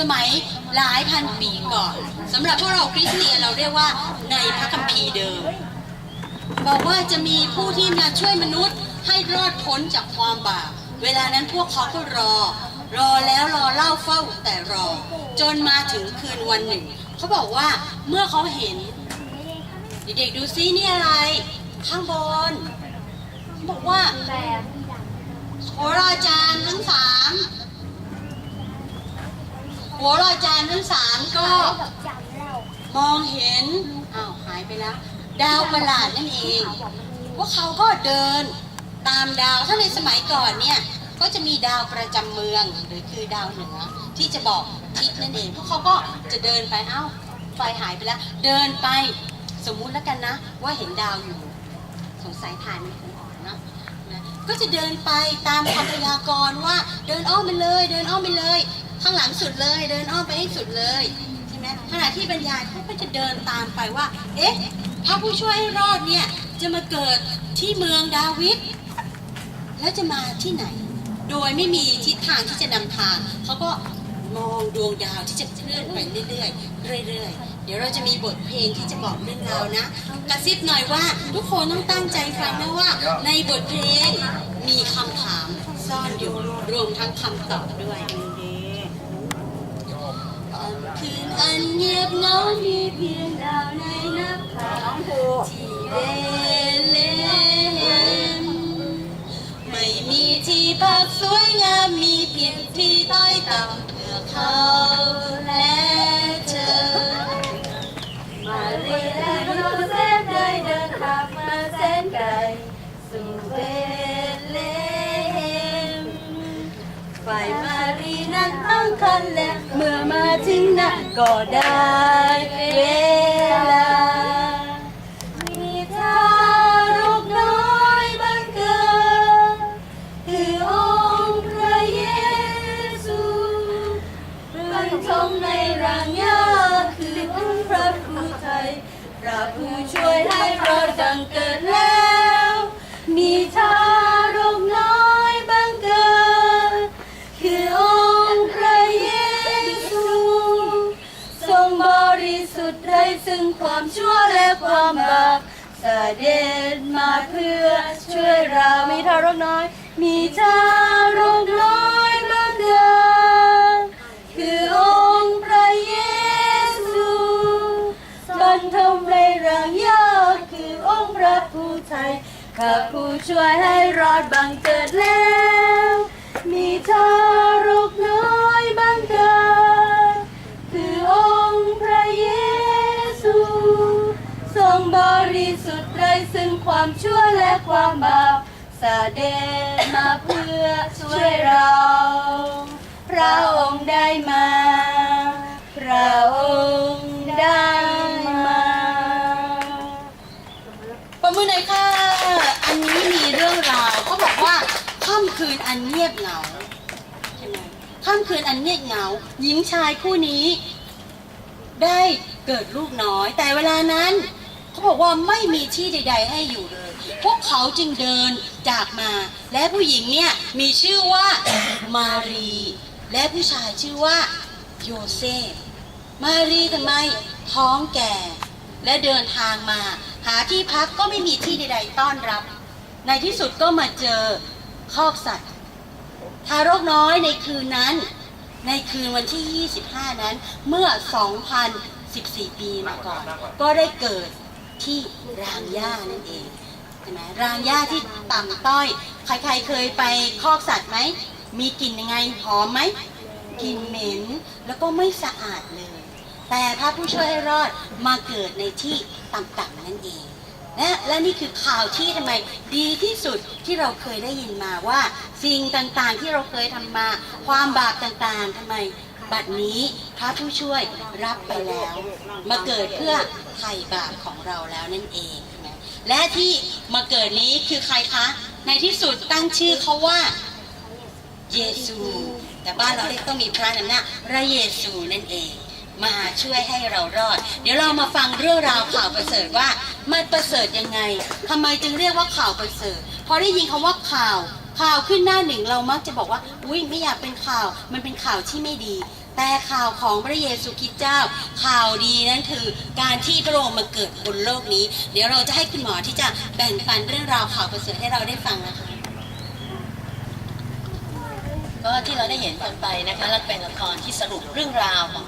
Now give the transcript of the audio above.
สมัยหลายพันปีก่อนสำหรับพวกเราคริสเตียนเราเรียกว่าในพระคัมภีร์เดิม บอกว่าจะมีผู้ที่มาช่วยมนุษย์ให้รอดพ้นจากความบาปเวลานั้นพวกเขาก็รอ รอแล้วรอเล่าเฝ้าแต่รอ จนมาถึงคืนวันหนึ่ง เขาบอกว่าเมื่อเขาเห็น เด็กๆดูซินี่อะไร ข้างบนบอกว่าหัวรอยจานทั้งสาม หัวรอยจานทั้งสามก็ มองเห็นอ้าวหายไปแล้ว ดาวประหลาดนั่นเอง พวกเขาก็เดินตามดาวถ้าในสมัยก่อนเนี่ยก็จะมีดาวประจำเมืองหรือคือดาวเหนือที่จะบอกทิศนั่นเอง พวกเขาก็จะเดินไปเอ้าไฟหายไปแล้ว เดินไปสมมุติแล้วกันนะ ว่าเห็นดาวอยู่ สงสัยถ่ายมันคงออกนะนะก็จะเดินไปตามคำพยากรณ์ว่าเดินอ้อมไปเลย เดินอ้อมไปเลย ข้างหลังสุดเลยเดินอ้อมไปให้สุดเลยใช่ไหมขณะที่บรรยายเขาก็จะเดินตามไปว่า เอ๊ะพระผู้ช่วยให้รอดเนี่ยจะมาเกิดที่เมืองดาวิดแล้วจะมาที่ไหน โดยไม่มีทิศทางที่จะนำทางเขาก็มองดวงดาวที่จะเคลื่อนไปเรื่อยๆเรื่อยๆ เดี๋ยวเราจะมีบทเพลงที่จะบอกเรื่องราวนะ กระซิบหน่อยว่าทุกคนต้องตั้งใจฟังนะว่า ในบทเพลงมีคำถามซ่อนอยู่รวมทั้งคำตอบด้วยำคืนอันเงียบเหงามีเพียงดาวในนับขาวที่เลเลมไม่มีที่พักสวยงามมีเพียงที่ใต้ต่ำเพื่อเขา มารีนั้นตั้งคันและเมื่อมาถึงนั้นก็ได้เวลา มีทารกน้อยบังเกิดคือองค์พระเยซูบรรทมในรังยาคือองค์พระผู้ไทยพระผู้ช่วยให้เราดังเกิดแล สุทธิ์ไร้ซึ่งความชั่วและความบาปเสด็จมาเพื่อช่วยเรา มีทารกน้อย มีทารกน้อยบังเกิดคือองค์พระเยซูบรรทมในรังยากคือองค์พระผู้ไทยข้าผู้ช่วยให้รอดบังเกิดแล้ว มีทา ความชั่วและความบาปเสด็จมาเพื่อช่วยเรา พระองค์ได้มา พระองค์ได้มาประมือหน่อยค่ะ อันนี้มีเรื่องราวเขาบอกว่าค่ำคืนอันเงียบเหงาใช่ไหมค่ำคืนอันเงียบเหงา หญิงชายคู่นี้ ได้เกิดลูกน้อย แต่เวลานั้น เขาบอกว่าไม่มีที่ใด ๆ ให้อยู่เลย พวกเขาจึงเดินจากมา และผู้หญิงเนี่ยมีชื่อว่ามารี และผู้ชายชื่อว่าโยเซฟมารีทำไมท้องแก่ และเดินทางมา หาที่พักก็ไม่มีที่ใด ๆ ต้อนรับ ในที่สุดก็มาเจอคอกสัตว์ ทารกน้อยในคืนนั้น ในคืนวันที่ 25 นั้นเมื่อ 2,014 ปีมาก่อน ก็ได้เกิด ที่รางหญ้านั่นเองใช่ไหมรางหญ้าที่ต่ำต้อย ใครๆเคยไปคอกสัตว์ไหม มีกลิ่นยังไงหอมไหมกลิ่นเหม็นแล้วก็ไม่สะอาดเลย แต่พระผู้ช่วยให้รอดมาเกิดในที่ต่ำๆนั่นเองและและนี่คือข่าวที่ทำไมดีที่สุดที่เราเคยได้ยินมาว่า สิ่งต่างๆที่เราเคยทำมา ความบาปต่างๆทำไม บัดนี้พระผู้ช่วยรับไปแล้ว มาเกิดเพื่อไถ่บาปของเราแล้วนั่นเองและที่มาเกิดนี้คือใครคะ ในที่สุดตั้งชื่อเขาว่าเยซู แต่บ้านเราเรียกต้องมีพระนำหน้าพระเยซูนั่นเอง มาช่วยให้เรารอด เดี๋ยวเรามาฟังเรื่องราวข่าวประเสริฐว่ามันประเสริฐยังไงทำไมจึงเรียกว่าข่าวประเสริฐพอได้ยินคำว่าข่าว ข่าวขึ้นหน้าหนึ่งเรามักจะบอกว่า อุ้ยไม่อยากเป็นข่าว มันเป็นข่าวที่ไม่ดี แต่ข่าวของพระเยซูคริสต์เจ้า ข่าวดีนั้นคือการที่พระองค์มาเกิดบนโลกนี้ เดี๋ยวเราจะให้คุณหมอที่จะแบ่งปันเรื่องราวข่าวประเสริฐให้เราได้ฟังนะคะก็ที่เราได้เห็นกันไปนะคะแล้วเป็นละครที่สรุปเรื่องราวของ